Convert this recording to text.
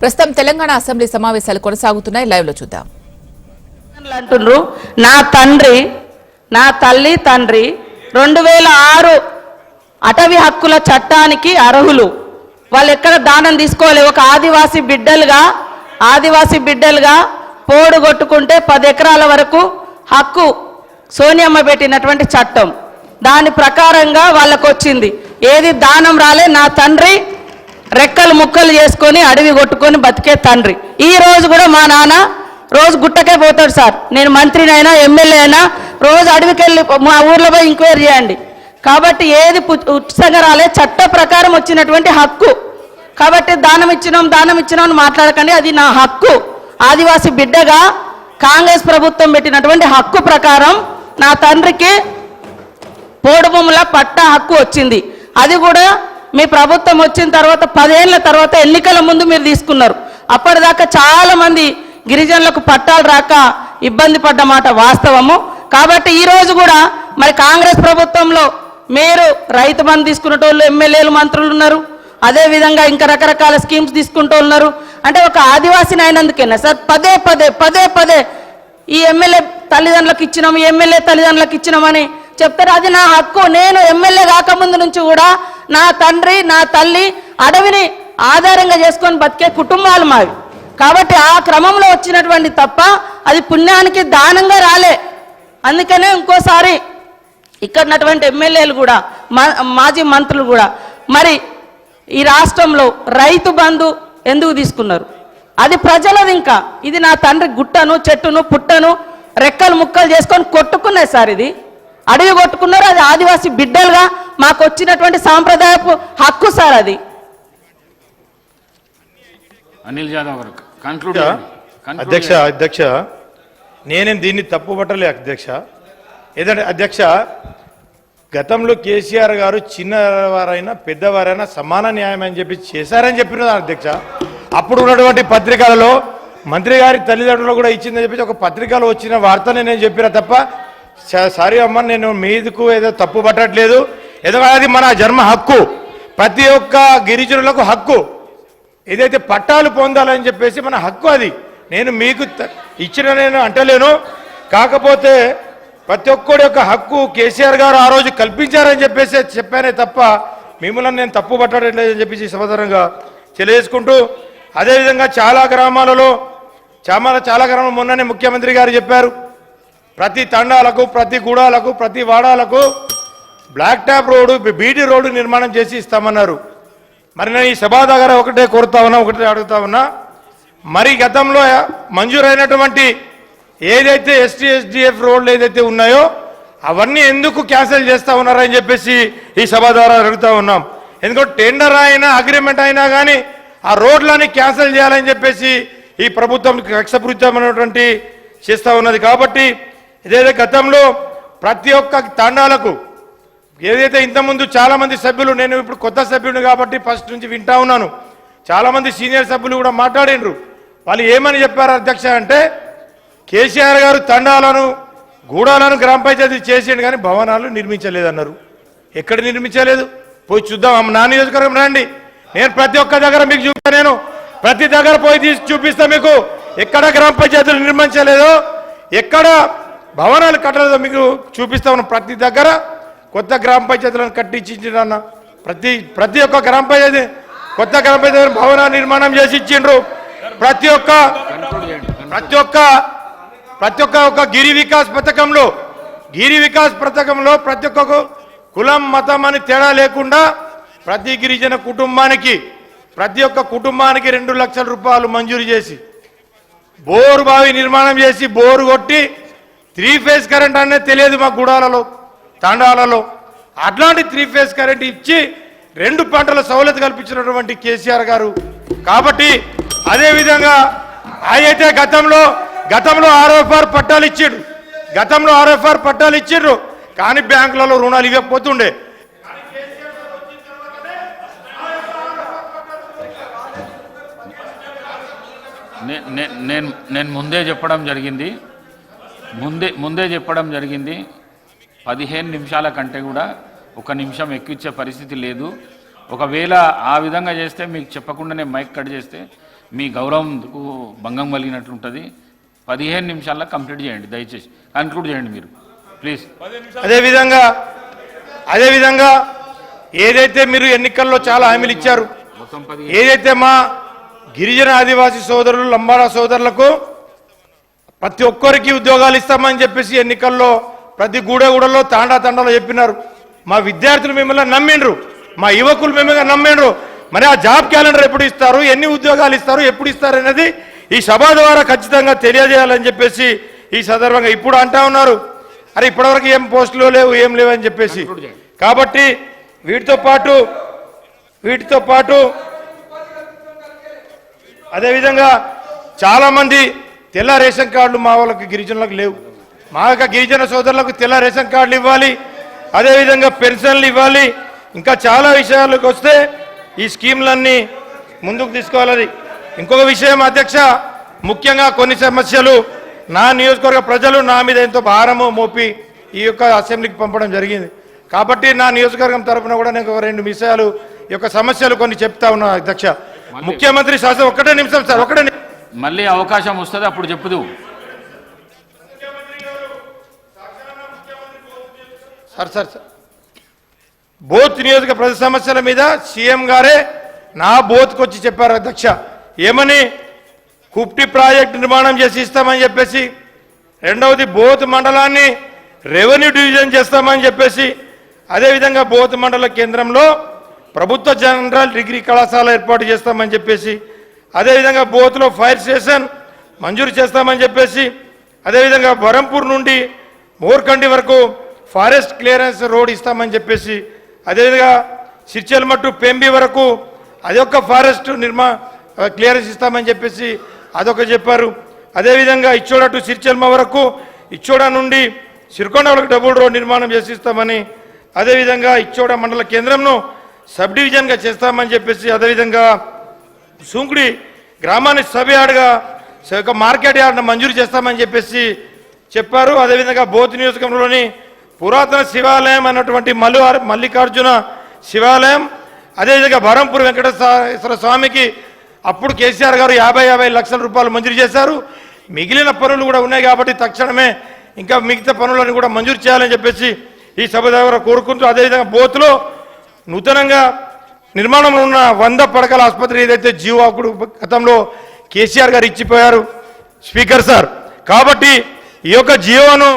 ప్రస్తుతం తెలంగాణ అసెంబ్లీ సమావేశాలు కొనసాగుతున్నాయి. లైవ్లో చూద్దాం. అంటుండ్రు నా తండ్రి నా తల్లి తండ్రి రెండు వేల ఆరు అటవీ హక్కుల చట్టానికి అర్హులు. వాళ్ళు ఎక్కడ దానం తీసుకోవాలి? ఒక ఆదివాసీ బిడ్డలుగా ఆదివాసీ బిడ్డలుగా పోడు కొట్టుకుంటే పది ఎకరాల వరకు హక్కు సోనియమ్మ పెట్టినటువంటి చట్టం. దాని ప్రకారంగా వాళ్ళకు వచ్చింది ఏది దానం రాలే నా తండ్రి రెక్కలు ముక్కలు చేసుకొని అడవి కొట్టుకొని బతికే తండ్రి. ఈ రోజు కూడా మా నాన్న రోజు గుట్టకే పోతాడు సార్. నేను మంత్రినైనా ఎమ్మెల్యే అయినా రోజు అడవికి వెళ్ళి మా ఊర్లో పోయి ఎంక్వైరీ చేయండి. కాబట్టి ఏది పు- ఉచితంగా రాలే చట్ట ప్రకారం వచ్చినటువంటి హక్కు. కాబట్టి దానం ఇచ్చినాం దానం ఇచ్చినాం అని మాట్లాడకండి అది నా హక్కు. ఆదివాసి బిడ్డగా కాంగ్రెస్ ప్రభుత్వం పెట్టినటువంటి హక్కు ప్రకారం నా తండ్రికి పోడుభూముల పట్టా హక్కు వచ్చింది. అది కూడా మీ ప్రభుత్వం వచ్చిన తర్వాత పదేళ్ళ తర్వాత ఎన్నికల ముందు మీరు తీసుకున్నారు. అప్పటిదాకా చాలా మంది గిరిజనులకు పట్టాలు రాక ఇబ్బంది పడ్డ మాట వాస్తవము. కాబట్టి ఈ రోజు కూడా మరి కాంగ్రెస్ ప్రభుత్వంలో మీరు రైతు బంధు తీసుకునేటోళ్ళు ఎమ్మెల్యేలు మంత్రులు ఉన్నారు. అదే విధంగా ఇంకా రకరకాల స్కీమ్స్ తీసుకుంటూ ఉన్నారు. అంటే ఒక ఆదివాసిని అయినందుకేనా సార్? పదే పదే పదే పదే ఈ ఎమ్మెల్యే తల్లిదండ్రులకు ఇచ్చినాం ఎమ్మెల్యే తల్లిదండ్రులకు ఇచ్చినామని చెప్తారు. అది నా హక్కు. నేను ఎమ్మెల్యే కాకముందు నుంచి కూడా నా తండ్రి నా తల్లి అడవిని ఆధారంగా చేసుకొని బతికే కుటుంబాలు మావి. కాబట్టి ఆ క్రమంలో వచ్చినటువంటి తప్ప అది పుణ్యానికి దానంగా రాలే. అందుకనే ఇంకోసారి ఇక్కడ ఉన్నటువంటి ఎమ్మెల్యేలు కూడా మా- మాజీ మంత్రులు కూడా మరి ఈ రాష్ట్రంలో రైతు బంధు ఎందుకు తీసుకున్నారు? అది ప్రజలది ఇంకా. ఇది నా తండ్రి గుట్టను చెట్టును పుట్టను రెక్కలు ముక్కలు చేసుకొని కొట్టుకున్నాయి సార్ ఇది. అడవి కొట్టుకున్నారు అది ఆదివాసీ బిడ్డలుగా మాకు వచ్చినటువంటి సాంప్రదాయపు హక్కు సార్ అది. అనిల్ జాదవ్ గారు కంక్లూడ్ అధ్యక్ష అధ్యక్ష నేనేం దీన్ని తప్పు పట్టలే అధ్యక్ష. ఏదంటే అధ్యక్ష గతంలో కేసీఆర్ గారు చిన్నవారైనా పెద్దవారైనా సమాన న్యాయం అని చెప్పి చేశారని చెప్పిన అధ్యక్ష? అప్పుడు ఉన్నటువంటి పత్రికలలో మంత్రి గారి తల్లిదండ్రులు కూడా ఇచ్చిందని చెప్పి ఒక పత్రికలో వచ్చిన వార్తనే నేను చెప్పిన తప్ప స- సారీ అమ్మ నేను మీదకు ఏదో తప్పు పట్టట్లేదు ఎందుకంటే అది మన జన్మ హక్కు. ప్రతి ఒక్క గిరిజనులకు హక్కు. ఏదైతే పట్టాలు పొందాలని చెప్పేసి మన హక్కు అది. నేను మీకు ఇచ్చిన నేను అంటలేను. కాకపోతే ప్రతి ఒక్కడి యొక్క హక్కు కేసీఆర్ గారు ఆ రోజు కల్పించారని చెప్పేసి చెప్పానే తప్ప మిమ్మల్ని నేను తప్పు పట్టట్లేదని చెప్పేసి సమాధానంగా తెలియజేసుకుంటూ అదేవిధంగా చాలా గ్రామాలలో చాలా చాలా గ్రామాలు మొన్ననే ముఖ్యమంత్రి గారు చెప్పారు. ప్రతి తండాలకు ప్రతి గూడాలకు ప్రతి వాడాలకు black top road BT road నిర్మాణం చేసి ఇస్తామన్నారు. మరి నేను ఈ సభా దగ్గర ఒకటే కోరుతా ఉన్నా ఒకటే అడుగుతా ఉన్నా. మరి గతంలో మంజూరైనటువంటి ఏదైతే ఎస్టీ ఎస్డిఎఫ్ రోడ్లు ఏదైతే ఉన్నాయో అవన్నీ ఎందుకు క్యాన్సిల్ చేస్తా ఉన్నారని చెప్పేసి ఈ సభ ద్వారా అడుగుతా ఉన్నాం. ఎందుకంటే టెండర్ అయినా అగ్రిమెంట్ అయినా కానీ ఆ రోడ్లని క్యాన్సిల్ చేయాలని చెప్పేసి ఈ ప్రభుత్వం కక్షపూరితమైనటువంటి చేస్తూ ఉన్నది. కాబట్టి ఇదేదో గతంలో ప్రతి ఒక్క తండాలకు ఏదైతే ఇంతకుముందు చాలా మంది సభ్యులు నేను ఇప్పుడు కొత్త సభ్యుడు కాబట్టి ఫస్ట్ నుంచి వింటా ఉన్నాను. చాలా మంది సీనియర్ సభ్యులు కూడా మాట్లాడిండ్రు వాళ్ళు ఏమని చెప్పారు అధ్యక్ష అంటే కేసీఆర్ గారు తండాలను గూడాలను గ్రామ పంచాయతీ చేసిండు కానీ భవనాలు నిర్మించలేదన్నారు. ఎక్కడ నిర్మించలేదు? పోయి చూద్దాం. నా నియోజకవర్గం రండి. నేను ప్రతి ఒక్క దగ్గర మీకు చూపా నేను. ప్రతి దగ్గర పోయి తీసి చూపిస్తా మీకు. ఎక్కడ గ్రామ పంచాయతీలు నిర్మించలేదో ఎక్కడ భవనాలు కట్టలేదో మీకు చూపిస్తా ప్రతి దగ్గర కొత్త గ్రామ పంచాయతీలను కట్టించిండ్రు ప్రతి ప్రతి ఒక్క గ్రామ పంచాయతీ కొత్త గ్రామ పంచాయతీ భవన నిర్మాణం చేసి ఇచ్చిండ్రు. ప్రతి ఒక్క ప్రతి ఒక్క ప్రతి ఒక్క ఒక గిరి వికాస్ పథకంలో గిరి వికాస్ పథకంలో ప్రతి ఒక్క కులం మతం అని తేడా లేకుండా ప్రతి గిరిజన కుటుంబానికి ప్రతి ఒక్క కుటుంబానికి రెండు లక్షల రూపాయలు మంజూరు చేసి బోరు బావి నిర్మాణం చేసి బోరు కొట్టి త్రీ ఫేజ్ కరెంట్ అనేది తెలియదు మా గుడాలలో. తండాలలో అట్లాంటి త్రీ ఫేజ్ కరెంట్ ఇచ్చి రెండు పంటల సౌలత కల్పించినటువంటి కేసీఆర్ గారు. కాబట్టి అదేవిధంగా అయితే గతంలో గతంలో ఆర్ఎఫ్ఆర్ పట్టాలు ఇచ్చిండు. గతంలో ఆర్ఎఫ్ఆర్ పట్టాలు ఇచ్చిండ్రు. కానీ బ్యాంకులలో రుణాలు ఇవ్వకపోతుండే. నే- నేను నేను ముందే చెప్పడం జరిగింది. ముందే ముందే చెప్పడం జరిగింది. పదిహేను నిమిషాల కంటే కూడా ఒక నిమిషం ఎక్కించే పరిస్థితి లేదు. ఒకవేళ ఆ విధంగా చేస్తే మీకు చెప్పకుండానే మైక్ కట్ చేస్తే మీ గౌరవంకు భంగం కలిగినట్లుంటుంది. పదిహేను నిమిషాల్లో కంప్లీట్ చేయండి దయచేసి. కన్క్లూడ్ చేయండి మీరు. ప్లీజ్. అదేవిధంగా అదేవిధంగా ఏదైతే మీరు ఎన్నికల్లో చాలా హామీలు ఇచ్చారు ఏదైతే మా గిరిజన ఆదివాసీ సోదరులు లంబాడా సోదరులకు ప్రతి ఒక్కరికి ఉద్యోగాలు ఇస్తామని చెప్పేసి ఎన్నికల్లో ప్రతి గూడెగూడలో తాండా తండాలో చెప్పినారు. మా విద్యార్థులు మిమ్మల్ని నమ్మిండ్రు. మా యువకులు మిమ్మల్ని నమ్మిండ్రు. మరి ఆ జాబ్ క్యాలెండర్ ఎప్పుడు ఇస్తారు? ఎన్ని ఉద్యోగాలు ఇస్తారు? ఎప్పుడు ఇస్తారు అనేది ఈ సభ ద్వారా ఖచ్చితంగా తెలియజేయాలని చెప్పేసి ఈ సందర్భంగా ఇప్పుడు అంటా ఉన్నారు. అరే ఇప్పటివరకు ఏం పోస్టులు లేవు ఏం లేవు అని చెప్పేసి. కాబట్టి వీటితో పాటు వీటితో పాటు అదేవిధంగా చాలా మంది తెల్ల రేషన్ కార్డులు మా వాళ్ళకి గిరిజనులకు లేవు. మా యొక్క గిరిజన సోదరులకు తెల్ల రేషన్ కార్డులు ఇవ్వాలి అదేవిధంగా పెన్షన్లు ఇవ్వాలి. ఇంకా చాలా విషయాలకు వస్తే ఈ స్కీమ్లన్నీ ముందుకు తీసుకోవాలని. ఇంకొక విషయం అధ్యక్ష ముఖ్యంగా కొన్ని సమస్యలు. నా నియోజకవర్గ ప్రజలు నా మీద ఎంతో భారము మోపి ఈ యొక్క అసెంబ్లీకి పంపడం జరిగింది. కాబట్టి నా నియోజకవర్గం తరపున కూడా నేను రెండు విషయాలు ఈ యొక్క సమస్యలు కొన్ని చెప్తా ఉన్నా అధ్యక్ష. ముఖ్యమంత్రి శాసనం ఒకటే నిమిషం సార్ ఒకటే మళ్ళీ అవకాశం వస్తుంది అప్పుడు చెప్పుదు. Sir sir sir. బోత్ నియోజక ప్రజ సమస్యల మీద సీఎం గారే నా బోత్కి వచ్చి చెప్పారు అధ్యక్ష. ఏమని? కుప్టి ప్రాజెక్ట్ నిర్మాణం చేసి ఇస్తామని చెప్పేసి రెండవది బోత్ మండలాన్ని రెవెన్యూ డివిజన్ చేస్తామని చెప్పేసి అదేవిధంగా బోత్ మండల కేంద్రంలో ప్రభుత్వ జనరల్ డిగ్రీ కళాశాల ఏర్పాటు చేస్తామని చెప్పేసి అదేవిధంగా బోత్లో ఫైర్ స్టేషన్ మంజూరు చేస్తామని చెప్పేసి అదేవిధంగా బరంపూర్ నుండి మోర్కండి వరకు ఫారెస్ట్ క్లియరెన్స్ రోడ్ ఇస్తామని చెప్పేసి అదేవిధంగా సిర్చల్ మట్టు పెంబి వరకు అదొక ఫారెస్ట్ నిర్మా క్లియరెన్స్ ఇస్తామని చెప్పేసి అదొక చెప్పారు. అదేవిధంగా ఇచ్చోడ టు సిర్చల్మ వరకు ఇచ్చోడ నుండి సిరికొండ వరకు డబుల్ రోడ్ నిర్మాణం చేసి ఇస్తామని అదేవిధంగా ఇచ్చోడ మండల కేంద్రంను సబ్ డివిజన్గా చేస్తామని చెప్పేసి అదేవిధంగా సుంకుడి గ్రామాన్ని సబ్ యార్డ్గా ఒక మార్కెట్ యార్డ్ను మంజూరు చేస్తామని చెప్పేసి చెప్పారు. అదేవిధంగా బోత్ నియోజకవర్గంలోని పురాతన శివాలయం అన్నటువంటి మల్లు మల్లికార్జున శివాలయం. అదేవిధంగా బరంపూర్ వెంకటేశ్వర స్వామికి అప్పుడు కేసీఆర్ గారు యాభై యాభై లక్షల రూపాయలు మంజూరు చేశారు. మిగిలిన పనులు కూడా ఉన్నాయి కాబట్టి తక్షణమే ఇంకా మిగతా పనులను కూడా మంజూరు చేయాలని చెప్పేసి ఈ సభ దగ్గర కోరుకుంటూ అదేవిధంగా బోత్లో నూతనంగా నిర్మాణంలో ఉన్న వంద పడకల ఆసుపత్రి ఏదైతే జీవాకుడు గతంలో కేసీఆర్ గారు ఇచ్చిపోయారు స్పీకర్ సార్. కాబట్టి ఈ యొక్క జీవోను